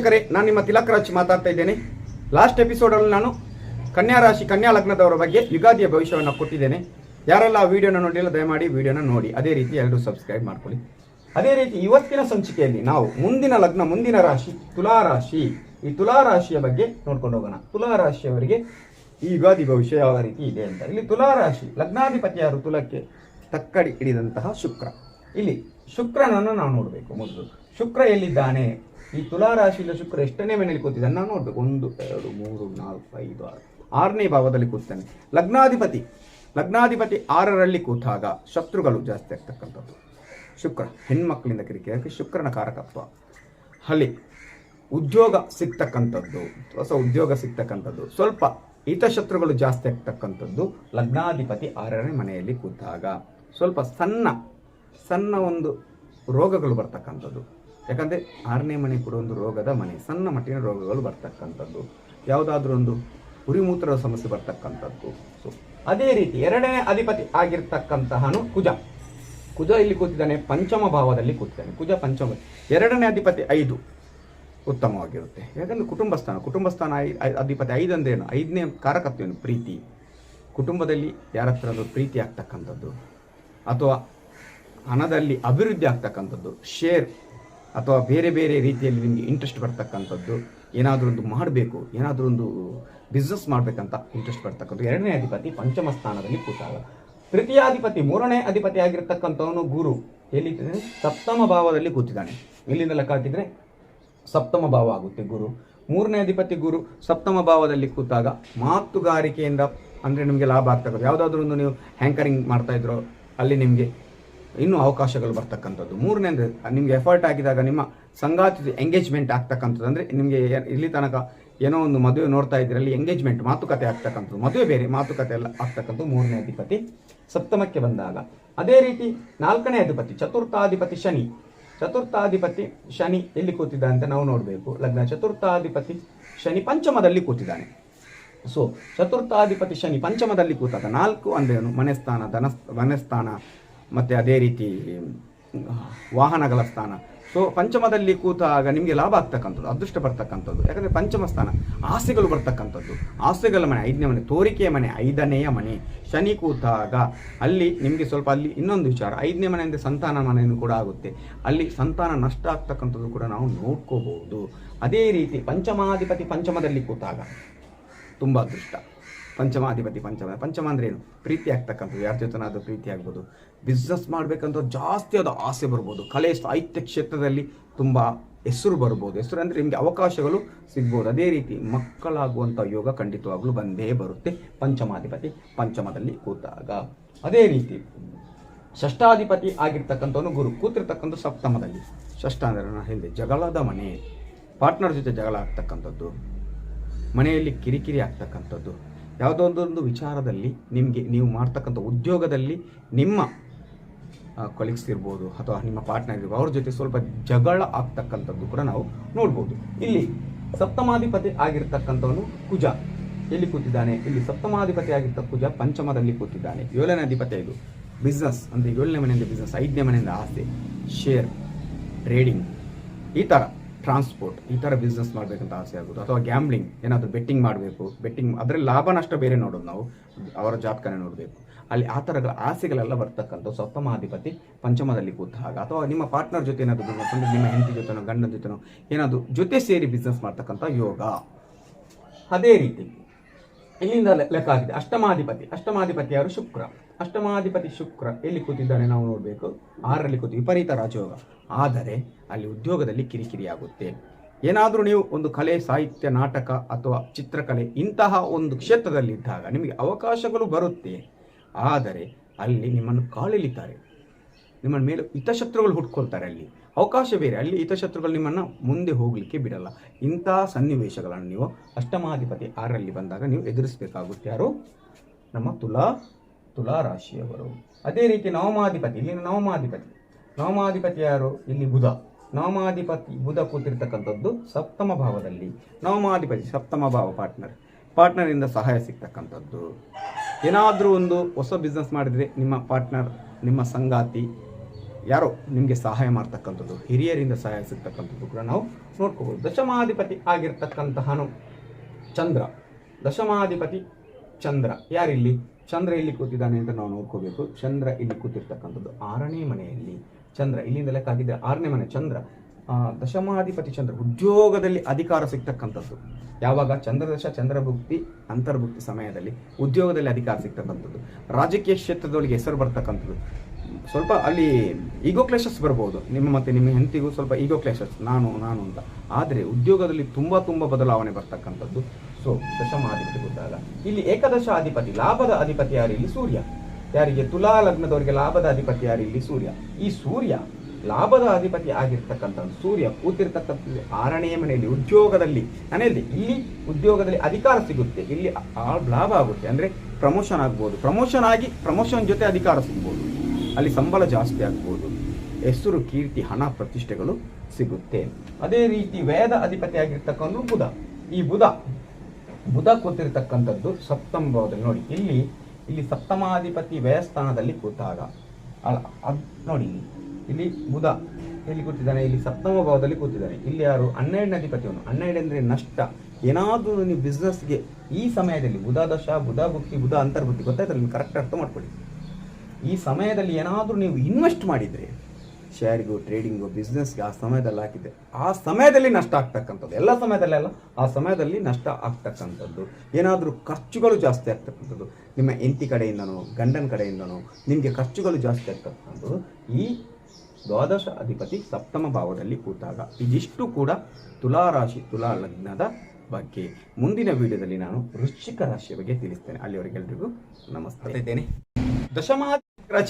ವೀಕ್ಷಕರೇ, ನಾನು ನಿಮ್ಮ ತಿಲಕ್ ರಾಜ್ ಮಾತಾಡ್ತಾ ಇದ್ದೇನೆ. ಲಾಸ್ಟ್ ಎಪಿಸೋಡಲ್ಲಿ ನಾನು ಕನ್ಯಾ ರಾಶಿ, ಕನ್ಯಾ ಲಗ್ನದವರ ಬಗ್ಗೆ ಯುಗಾದಿಯ ಭವಿಷ್ಯವನ್ನು ಕೊಟ್ಟಿದ್ದೇನೆ. ಯಾರೆಲ್ಲ ಆ ವಿಡಿಯೋನ ನೋಡಿಲ್ಲ ದಯಮಾಡಿ ವಿಡಿಯೋನ ನೋಡಿ. ಅದೇ ರೀತಿ ಎಲ್ಲರೂ ಸಬ್ಸ್ಕ್ರೈಬ್ ಮಾಡ್ಕೊಳ್ಳಿ. ಅದೇ ರೀತಿ ಇವತ್ತಿನ ಸಂಚಿಕೆಯಲ್ಲಿ ನಾವು ಮುಂದಿನ ಲಗ್ನ, ಮುಂದಿನ ರಾಶಿ, ತುಲಾ ರಾಶಿ. ಈ ತುಲಾ ರಾಶಿಯ ಬಗ್ಗೆ ನೋಡ್ಕೊಂಡು ಹೋಗೋಣ. ತುಲಾ ರಾಶಿಯವರಿಗೆ ಈ ಯುಗಾದಿ ಭವಿಷ್ಯ ಯಾವ ರೀತಿ ಇದೆ ಅಂತ. ಇಲ್ಲಿ ತುಲಾ ರಾಶಿ ಲಗ್ನಾಧಿಪತಿ ಯಾರು ತುಲಕ್ಕೆ ತಕ್ಕಡಿ ಹಿಡಿದಂತಹ ಶುಕ್ರ. ಇಲ್ಲಿ ಶುಕ್ರನನ್ನು ನಾವು ನೋಡಬೇಕು ಮೊದಲು. ಶುಕ್ರ ಎಲ್ಲಿದ್ದಾನೆ? ಈ ತುಲಾ ರಾಶಿಯಿಂದ ಶುಕ್ರ ಎಷ್ಟನೇ ಮನೆಯಲ್ಲಿ ಕೂತಿದ್ದಾನೆ? ನಾನು ನೋಡಬೇಕು. ಒಂದು, ಎರಡು, ಮೂರು, ನಾಲ್ಕು, ಐದು, ಆರು. ಆರನೇ ಭಾವದಲ್ಲಿ ಕೂತಾನೆ ಲಗ್ನಾಧಿಪತಿ. ಲಗ್ನಾಧಿಪತಿ ಆರರಲ್ಲಿ ಕೂತಾಗ ಶತ್ರುಗಳು ಜಾಸ್ತಿ ಆಗ್ತಕ್ಕಂಥದ್ದು. ಶುಕ್ರ ಹೆಣ್ಮಕ್ಳಿಂದ ಕಿರಿಕಿರಿ ಶುಕ್ರನ ಕಾರಕತ್ವ. ಅಲ್ಲಿ ಉದ್ಯೋಗ ಸಿಗ್ತಕ್ಕಂಥದ್ದು. ಹೊಸ ಉದ್ಯೋಗ ಸಿಗ್ತಕ್ಕಂಥದ್ದು. ಸ್ವಲ್ಪ ಹಿತಶತ್ರುಗಳು ಜಾಸ್ತಿ ಆಗ್ತಕ್ಕಂಥದ್ದು ಲಗ್ನಾಧಿಪತಿ ಆರನೇ ಮನೆಯಲ್ಲಿ ಕೂತಾಗ. ಸ್ವಲ್ಪ ಸಣ್ಣ ಸಣ್ಣ ಒಂದು ರೋಗಗಳು ಬರ್ತಕ್ಕಂಥದ್ದು. ಯಾಕಂದರೆ ಆರನೇ ಮನೆ ಕೂಡ ಒಂದು ರೋಗದ ಮನೆ, ಸಣ್ಣ ಮಟ್ಟಿನ ರೋಗಗಳು ಬರ್ತಕ್ಕಂಥದ್ದು. ಯಾವುದಾದ್ರೂ ಒಂದು ಉರಿಮೂತ್ರದ ಸಮಸ್ಯೆ ಬರ್ತಕ್ಕಂಥದ್ದು. ಸೊ ಅದೇ ರೀತಿ ಎರಡನೇ ಅಧಿಪತಿ ಆಗಿರ್ತಕ್ಕಂತಹನು ಕುಜ. ಕುಜ ಇಲ್ಲಿ ಕೂತಿದ್ದಾನೆ, ಪಂಚಮ ಭಾವದಲ್ಲಿ ಕೂತಿದ್ದಾನೆ. ಕುಜ ಪಂಚಮ, ಎರಡನೇ ಅಧಿಪತಿ ಐದು. ಉತ್ತಮವಾಗಿರುತ್ತೆ. ಯಾಕಂದರೆ ಕುಟುಂಬ ಸ್ಥಾನ ಕುಟುಂಬ ಸ್ಥಾನ ಅಧಿಪತಿ ಐದು ಅಂದ್ರೆ ಏನು ಐದನೇ ಕಾರಕತ್ವ ಏನು ಪ್ರೀತಿ. ಕುಟುಂಬದಲ್ಲಿ ಯಾರ ಹತ್ರ ಪ್ರೀತಿ ಆಗ್ತಕ್ಕಂಥದ್ದು. ಅಥವಾ ಹಣದಲ್ಲಿ ಅಭಿವೃದ್ಧಿ ಆಗ್ತಕ್ಕಂಥದ್ದು. ಶೇರ್ ಅಥವಾ ಬೇರೆ ಬೇರೆ ರೀತಿಯಲ್ಲಿ ನಿಮಗೆ ಇಂಟ್ರೆಸ್ಟ್ ಬರ್ತಕ್ಕಂಥದ್ದು, ಏನಾದರೂ ಒಂದು ಮಾಡಬೇಕು, ಏನಾದರೂ ಒಂದು ಬಿಸ್ನೆಸ್ ಮಾಡಬೇಕಂತ ಇಂಟ್ರೆಸ್ಟ್ ಬರ್ತಕ್ಕಂಥ ಎರಡನೇ ಅಧಿಪತಿ ಪಂಚಮ ಸ್ಥಾನದಲ್ಲಿ ಕೂತಾಗ. ತೃತೀಯಾಧಿಪತಿ, ಮೂರನೇ ಅಧಿಪತಿ ಆಗಿರ್ತಕ್ಕಂಥವನು ಗುರು. ಎಲ್ಲಿ ಸಪ್ತಮ ಭಾವದಲ್ಲಿ ಕೂತಿದ್ದಾನೆ. ಇಲ್ಲಿಂದ ಲೆಕ್ಕ ಹಾಕಿದ್ರೆ? ಸಪ್ತಮ ಭಾವ ಆಗುತ್ತೆ ಗುರು. ಮೂರನೇ ಅಧಿಪತಿ ಗುರು ಸಪ್ತಮ ಭಾವದಲ್ಲಿ ಕೂತಾಗ ಮಾತುಗಾರಿಕೆಯಿಂದ ಅಂದರೆ ನಿಮಗೆ ಲಾಭ ಆಗ್ತಕ್ಕಂಥ ಯಾವುದಾದ್ರೂ ಒಂದು ನೀವು ಹ್ಯಾಂಕರಿಂಗ್ ಮಾಡ್ತಾ ಇದ್ರೋ, ಅಲ್ಲಿ ನಿಮಗೆ ಇನ್ನೂ ಅವಕಾಶಗಳು ಬರ್ತಕ್ಕಂಥದ್ದು. ಮೂರನೇ ಅಂದರೆ, ನಿಮಗೆ ಎಫರ್ಟ್ ಹಾಕಿದಾಗ ನಿಮ್ಮ ಸಂಗಾತಿ ಎಂಗೇಜ್ಮೆಂಟ್ ಆಗ್ತಕ್ಕಂಥದ್ದು. ಅಂದರೆ ನಿಮಗೆ ಇಲ್ಲಿ ತನಕ ಏನೋ ಒಂದು ಮದುವೆ ನೋಡ್ತಾ ಇದ್ರಲ್ಲಿ ಎಂಗೇಜ್ಮೆಂಟ್ ಮಾತುಕತೆ ಆಗ್ತಕ್ಕಂಥದ್ದು. ಮದುವೆ ಬೇರೆ, ಮಾತುಕತೆ ಎಲ್ಲ ಆಗ್ತಕ್ಕಂಥದ್ದು ಮೂರನೇ ಅಧಿಪತಿ. ಸಪ್ತಮಕ್ಕೆ ಬಂದಾಗ, ಅದೇ ರೀತಿ ನಾಲ್ಕನೇ ಅಧಿಪತಿ, ಚತುರ್ಥಾಧಿಪತಿ ಶನಿ. ಚತುರ್ಥಾಧಿಪತಿ ಶನಿ ಎಲ್ಲಿ ಕೂತಿದ್ದಾನೆ ಅಂತ ನಾವು ನೋಡಬೇಕು. ಲಗ್ನ ಚತುರ್ಥಾಧಿಪತಿ ಶನಿ ಪಂಚಮದಲ್ಲಿ ಕೂತಿದ್ದಾನೆ. ಸೊ ಚತುರ್ಥಾಧಿಪತಿ ಶನಿ ಪಂಚಮದಲ್ಲಿ ಕೂತಾಗ ನಾಲ್ಕು ಅಂದ್ರೇನು ಮನೆಸ್ಥಾನ ಧನ ಮನೆ ಸ್ಥಾನ ಮತ್ತು ಅದೇ ರೀತಿ, ವಾಹನಗಳ ಸ್ಥಾನ. ಸೊ ಪಂಚಮದಲ್ಲಿ ಕೂತಾಗ ನಿಮಗೆ ಲಾಭ ಆಗ್ತಕ್ಕಂಥದ್ದು, ಅದೃಷ್ಟ ಬರ್ತಕ್ಕಂಥದ್ದು. ಯಾಕಂದರೆ ಪಂಚಮ ಸ್ಥಾನ, ಆಸೆಗಳು ಬರ್ತಕ್ಕಂಥದ್ದು. ಆಸೆಗಳ ಮನೆ, ಐದನೇ ಮನೆ, ತೋರಿಕೆಯ ಮನೆ, ಐದನೆಯ ಮನೆ. ಶನಿ ಕೂತಾಗ ಅಲ್ಲಿ ನಿಮಗೆ ಸ್ವಲ್ಪ ಅಲ್ಲಿ ಇನ್ನೊಂದು ವಿಚಾರ, ಐದನೇ ಮನೆಯಿಂದ ಸಂತಾನ ಮನೆಯನ್ನು ಕೂಡ ಆಗುತ್ತೆ. ಅಲ್ಲಿ ಸಂತಾನ ನಷ್ಟ ಆಗ್ತಕ್ಕಂಥದ್ದು ಕೂಡ ನಾವು ನೋಡ್ಕೋಬಹುದು. ಅದೇ ರೀತಿ ಪಂಚಮಾಧಿಪತಿ ಪಂಚಮದಲ್ಲಿ ಕೂತಾಗ ತುಂಬ ಅದೃಷ್ಟ. ಪಂಚಮಾಧಿಪತಿ ಪಂಚಮ ಪಂಚಮ ಅಂದ್ರೆ ಏನು? ಪ್ರೀತಿ ಆಗ್ತಕ್ಕಂಥದ್ದು. ಯಾರ ಜೊತೆನಾದ್ರೂ ಪ್ರೀತಿ ಆಗ್ಬೋದು? ಬಿಸ್ನೆಸ್ ಮಾಡಬೇಕಂತ ಜಾಸ್ತಿ ಆದ ಆಸೆ ಬರ್ಬೋದು. ಕಲೆ ಸಾಹಿತ್ಯ ಕ್ಷೇತ್ರದಲ್ಲಿ ತುಂಬ ಹೆಸರು ಬರ್ಬೋದು. ಹೆಸರು ಅಂದರೆ ನಿಮಗೆ ಅವಕಾಶಗಳು ಸಿಗ್ಬೋದು. ಅದೇ ರೀತಿ ಮಕ್ಕಳಾಗುವಂಥ ಯೋಗ ಖಂಡಿತವಾಗಲೂ ಬಂದೇ ಬರುತ್ತೆ. ಪಂಚಮಾಧಿಪತಿ ಪಂಚಮದಲ್ಲಿ ಕೂತಾಗ. ಅದೇ ರೀತಿ ಷಷ್ಠಾಧಿಪತಿ ಆಗಿರ್ತಕ್ಕಂಥವನು ಗುರು. ಕೂತಿರ್ತಕ್ಕಂಥ ಸಪ್ತಮದಲ್ಲಿ ಷಷ್ಠ ಅಂದರೆ ನಾನು ಹೇಳಿದೆ ಜಗಳದ ಮನೆ. ಪಾರ್ಟ್ನರ್ ಜೊತೆ ಜಗಳ ಆಗ್ತಕ್ಕಂಥದ್ದು. ಮನೆಯಲ್ಲಿ ಕಿರಿಕಿರಿ ಆಗ್ತಕ್ಕಂಥದ್ದು. ಯಾವುದೋ ಒಂದೊಂದು ವಿಚಾರದಲ್ಲಿ ನಿಮಗೆ ನೀವು ಮಾಡ್ತಕ್ಕಂಥ ಉದ್ಯೋಗದಲ್ಲಿ ನಿಮ್ಮ ಕೊಲೀಗ್ಸ್ ಇರ್ಬೋದು ಅಥವಾ ನಿಮ್ಮ ಪಾರ್ಟ್ನರ್ ಇರ್ಬೋದು, ಅವ್ರ ಜೊತೆ ಸ್ವಲ್ಪ ಜಗಳ ಆಗ್ತಕ್ಕಂಥದ್ದು ಕೂಡ ನಾವು ನೋಡ್ಬೋದು. ಇಲ್ಲಿ ಸಪ್ತಮಾಧಿಪತಿ ಆಗಿರ್ತಕ್ಕಂಥವನು ಕುಜ. ಎಲ್ಲಿ ಕೂತಿದ್ದಾನೆ? ಇಲ್ಲಿ ಸಪ್ತಮಾಧಿಪತಿ ಆಗಿರ್ತ ಕುಜ ಪಂಚಮದಲ್ಲಿ ಕೂತಿದ್ದಾನೆ. ಏಳನೇ ಅಧಿಪತಿ ಇದು. ಬಿಸ್ನೆಸ್ ಅಂದರೆ ಏಳನೇ ಮನೆಯಿಂದ ಬಿಸ್ನೆಸ್ ಐದನೇ ಮನೆಯಿಂದ ಆಸ್ತಿ. ಶೇರ್ ಟ್ರೇಡಿಂಗ್ ಈ ಥರ ಟ್ರಾನ್ಸ್ಪೋರ್ಟ್ ಈ ಥರ ಬಿಸ್ನೆಸ್ ಮಾಡಬೇಕಂತ ಆಸೆ ಆಗೋದು ಅಥವಾ ಗ್ಯಾಮ್ಲಿಂಗ್ ಏನಾದರೂ ಬೆಟ್ಟಿಂಗ್ ಮಾಡಬೇಕು. ಬೆಟ್ಟಿಂಗ್ ಅದರಲ್ಲಿ ಲಾಭ ನಷ್ಟ ಬೇರೆ ನೋಡೋದು ನಾವು. ಅವರ ಜಾತಕನೇ ನೋಡಬೇಕು. ಅಲ್ಲಿ ಆ ಥರಗಳ ಆಸೆಗಳೆಲ್ಲ ಬರ್ತಕ್ಕಂಥ ಸಪ್ತಮಾಧಿಪತಿ ಪಂಚಮದಲ್ಲಿ ಕೂತಾಗ ಅಥವಾ ನಿಮ್ಮ ಪಾರ್ಟ್ನರ್ ಜೊತೆ ಏನಾದರೂ ಬಿಸ್ನೆಸ್ ನಿಮ್ಮ ಹೆಂಡತಿ ಜೊತೆನೋ, ಗಂಡನ ಜೊತೆನೋ ಏನಾದರೂ ಜೊತೆ ಸೇರಿ ಬಿಸ್ನೆಸ್ ಮಾಡ್ತಕ್ಕಂಥ ಯೋಗ. ಅದೇ ರೀತಿ ಇಲ್ಲಿಂದ ಲೆಕ್ಕ ಆಗಿದೆ ಅಷ್ಟಮಾಧಿಪತಿ. ಅಷ್ಟಮಾಧಿಪತಿ ಯಾರು? ಶುಕ್ರ. ಅಷ್ಟಮಾಧಿಪತಿ ಶುಕ್ರ ಎಲ್ಲಿ ಕೂತಿದ್ದಾನೆ ನಾವು ನೋಡಬೇಕು. ಆರರಲ್ಲಿ ಕೂತು ವಿಪರೀತ ರಾಜಯೋಗ. ಆದರೆ ಅಲ್ಲಿ ಉದ್ಯೋಗದಲ್ಲಿ ಕಿರಿಕಿರಿ ಆಗುತ್ತೆ ಏನಾದರೂ ನೀವು ಒಂದು ಕಲೆ, ಸಾಹಿತ್ಯ, ನಾಟಕ ಅಥವಾ ಚಿತ್ರಕಲೆ ಇಂತಹ ಒಂದು ಕ್ಷೇತ್ರದಲ್ಲಿದ್ದಾಗ ನಿಮಗೆ ಅವಕಾಶಗಳು ಬರುತ್ತೆ. ಆದರೆ ಅಲ್ಲಿ ನಿಮ್ಮನ್ನು ಕಾಳೆಳಿತಾರೆ ನಿಮ್ಮ ಮೇಲೆ ಹಿತಶತ್ರುಗಳು ಹುಟ್ಕೊಳ್ತಾರೆ ಅಲ್ಲಿ. ಅವಕಾಶ ಬೇರೆ. ಅಲ್ಲಿ ಹಿತಶತ್ರುಗಳು ನಿಮ್ಮನ್ನು ಮುಂದೆ ಹೋಗಲಿಕ್ಕೆ ಬಿಡಲ್ಲ. ಇಂಥ ಸನ್ನಿವೇಶಗಳನ್ನು ನೀವು ಅಷ್ಟಮಾಧಿಪತಿ ಆರರಲ್ಲಿ ಬಂದಾಗ ನೀವು ಎದುರಿಸಬೇಕಾಗುತ್ತೆ. ಯಾರು? ನಮ್ಮ ತುಲಾ ತುಲಾ ರಾಶಿಯವರು ಅದೇ ರೀತಿ ನವಮಾಧಿಪತಿ. ಇಲ್ಲಿನ ನವಮಾಧಿಪತಿ. ನವಮಾಧಿಪತಿ ಯಾರು? ಇಲ್ಲಿ ಬುಧ. ನವಮಾಧಿಪತಿ ಬುಧ ಕೂತಿರ್ತಕ್ಕಂಥದ್ದು ಸಪ್ತಮ ಭಾವದಲ್ಲಿ. ನವಮಾಧಿಪತಿ ಸಪ್ತಮ ಭಾವ ಪಾರ್ಟ್ನರ್. ಪಾರ್ಟ್ನರಿಂದ ಸಹಾಯ ಸಿಗ್ತಕ್ಕಂಥದ್ದು. ಏನಾದರೂ ಒಂದು ಹೊಸ ಬಿಸ್ನೆಸ್ ಮಾಡಿದರೆ ನಿಮ್ಮ ಪಾರ್ಟ್ನರ್ ನಿಮ್ಮ ಸಂಗಾತಿ, ಯಾರೋ ನಿಮಗೆ ಸಹಾಯ ಮಾಡ್ತಕ್ಕಂಥದ್ದು, ಹಿರಿಯರಿಂದ ಸಹಾಯ ಸಿಗ್ತಕ್ಕಂಥದ್ದು ಕೂಡ ನಾವು ನೋಡ್ಕೋಬೋದು. ದಶಮಾಧಿಪತಿ ಆಗಿರ್ತಕ್ಕಂತಹನು ಚಂದ್ರ. ದಶಮಾಧಿಪತಿ ಚಂದ್ರ. ಯಾರಿಲ್ಲಿ? ಚಂದ್ರ ಇಲ್ಲಿ ಕೂತಿದ್ದಾನೆ ಅಂತ ನಾವು ನೋಡ್ಕೋಬೇಕು. ಚಂದ್ರ ಇಲ್ಲಿ ಕೂತಿರ್ತಕ್ಕಂಥದ್ದು ಆರನೇ ಮನೆಯಲ್ಲಿ. ಚಂದ್ರ ಇಲ್ಲಿಂದ ಲೆಕ್ಕ ಆರನೇ ಮನೆ ಚಂದ್ರ. ದಶಮಾಧಿಪತಿ ಚಂದ್ರ ಉದ್ಯೋಗದಲ್ಲಿ ಅಧಿಕಾರ ಸಿಗ್ತಕ್ಕಂಥದ್ದು. ಯಾವಾಗ? ಚಂದ್ರದಶ ಚಂದ್ರಭುಕ್ತಿ ಅಂತರ್ಭುಕ್ತಿ ಸಮಯದಲ್ಲಿ ಉದ್ಯೋಗದಲ್ಲಿ ಅಧಿಕಾರ ಸಿಗ್ತಕ್ಕಂಥದ್ದು. ರಾಜಕೀಯ ಕ್ಷೇತ್ರದೊಳಗೆ ಹೆಸರು ಬರ್ತಕ್ಕಂಥದ್ದು. ಸ್ವಲ್ಪ ಅಲ್ಲಿ ಈಗೋ ಕ್ಲೇಶಸ್ ಬರ್ಬೋದು. ನಿಮ್ಮ ಮತ್ತೆ ನಿಮ್ಮ ಹೆಂಡತಿಗೂ ಸ್ವಲ್ಪ ಈಗೋ ಕ್ಲೇಶಸ್ ನಾನು ನಾನು ಅಂತ. ಆದರೆ ಉದ್ಯೋಗದಲ್ಲಿ ತುಂಬ ತುಂಬ ಬದಲಾವಣೆ ಬರ್ತಕ್ಕಂಥದ್ದು. ಸೊ ದಶಮಾಧಿಪತಿ ಗೊತ್ತಾಗ ಇಲ್ಲಿ ಏಕದಶ ಅಧಿಪತಿ, ಲಾಭದ ಅಧಿಪತಿ ಯಾರು? ಇಲ್ಲಿ ಸೂರ್ಯ. ಯಾರಿಗೆ? ತುಲಾ ಲಗ್ನದವರಿಗೆ ಲಾಭದ ಅಧಿಪತಿ ಯಾರು? ಇಲ್ಲಿ ಸೂರ್ಯ. ಈ ಸೂರ್ಯ ಲಾಭದ ಅಧಿಪತಿ ಆಗಿರ್ತಕ್ಕಂಥ ಸೂರ್ಯ. ಕೂತಿರ್ತಕ್ಕಂಥದ್ದು ಆರನೆಯ ಮನೆಯಲ್ಲಿ, ಉದ್ಯೋಗದಲ್ಲಿ. ಮನೆಯಲ್ಲಿ ಇಲ್ಲಿ ಉದ್ಯೋಗದಲ್ಲಿ ಅಧಿಕಾರ ಸಿಗುತ್ತೆ. ಇಲ್ಲಿ ಲಾಭ ಆಗುತ್ತೆ. ಅಂದ್ರೆ ಪ್ರಮೋಷನ್ ಆಗ್ಬೋದು. ಪ್ರಮೋಷನ್ ಆಗಿ ಪ್ರಮೋಷನ್ ಜೊತೆ ಅಧಿಕಾರ ಸಿಗ್ಬೋದು. ಅಲ್ಲಿ ಸಂಬಳ ಜಾಸ್ತಿ ಆಗ್ಬೋದು. ಹೆಸರು, ಕೀರ್ತಿ, ಹಣ, ಪ್ರತಿಷ್ಠೆಗಳು ಸಿಗುತ್ತೆ. ಅದೇ ರೀತಿ ವೇದ ಅಧಿಪತಿ ಆಗಿರ್ತಕ್ಕಂಥ ಬುಧ. ಈ ಬುಧ ಬುಧ ಕೂತಿರ್ತಕ್ಕಂಥದ್ದು ಸಪ್ತಮದಲ್ಲಿ ನೋಡಿ, ಇಲ್ಲಿ ಇಲ್ಲಿ ಸಪ್ತಮಾಧಿಪತಿ ವ್ಯಯಸ್ಥಾನದಲ್ಲಿ ಕೂತಾಗ. ಅಲ್ಲ, ಅದು ನೋಡಿ ಇಲ್ಲಿ. ಬುಧ ಇಲ್ಲಿ ಕೂತಿದ್ದಾನೆ, ಇಲ್ಲಿ ಸಪ್ತಮ ಭಾವದಲ್ಲಿ ಕೂತಿದ್ದಾನೆ. ಇಲ್ಲಿ ಯಾರು? ಹನ್ನೆರಡನೇ ಅಧಿಪತಿಯವನು. ಹನ್ನೆರಡು ಅಂದರೆ ನಷ್ಟ. ಏನಾದರೂ ನೀವು ಬಿಸ್ನೆಸ್ಗೆ ಈ ಸಮಯದಲ್ಲಿ ಬುಧ ದಶ ಬುಧ ಬುಕ್ಕಿ ಬುಧ ಅಂತರ್ಬುದ್ಧಿ ಗೊತ್ತಾಯ್ತಲ್ಲ ನೀವು ಕರೆಕ್ಟ್ ಅರ್ಥ ಮಾಡ್ಕೊಳ್ಳಿ. ಈ ಸಮಯದಲ್ಲಿ ಏನಾದರೂ ನೀವು ಇನ್ವೆಸ್ಟ್ ಮಾಡಿದರೆ ಶೇರ್ಗು ಟ್ರೇಡಿಂಗು ಬಿಸ್ನೆಸ್ಗೆ ಆ ಸಮಯದಲ್ಲಿ ಹಾಕಿದ್ದೆ ಆ ಸಮಯದಲ್ಲಿ ನಷ್ಟ ಆಗ್ತಕ್ಕಂಥದ್ದು. ಎಲ್ಲ ಸಮಯದಲ್ಲಿ ಅಲ್ಲ, ಆ ಸಮಯದಲ್ಲಿ ನಷ್ಟ ಆಗ್ತಕ್ಕಂಥದ್ದು. ಏನಾದರೂ ಖರ್ಚುಗಳು ಜಾಸ್ತಿ ಆಗ್ತಕ್ಕಂಥದ್ದು. ನಿಮ್ಮ ಎಂತಿ ಕಡೆಯಿಂದನೋ, ಗಂಡನ ಕಡೆಯಿಂದನೋ, ನಿಮಗೆ ಖರ್ಚುಗಳು ಜಾಸ್ತಿ ಆಗ್ತಕ್ಕಂಥದ್ದು. ಈ ದ್ವಾದಶ ಅಧಿಪತಿ ಸಪ್ತಮ ಭಾವದಲ್ಲಿ ಕೂತಾಗ. ಇದಿಷ್ಟು ಕೂಡ ತುಲಾ ರಾಶಿ ತುಲಾ ಲಗ್ನದ ಬಗ್ಗೆ. ಮುಂದಿನ ವಿಡಿಯೋದಲ್ಲಿ ನಾನು ವೃಶ್ಚಿಕ ರಾಶಿಯ ಬಗ್ಗೆ ತಿಳಿಸ್ತೇನೆ. ಅಲ್ಲಿವರೆಗೆಲ್ರಿಗೂ ನಮಸ್ತೆ. ಇದ್ದೇನೆ ದಶಮಾಧಿಪತಿ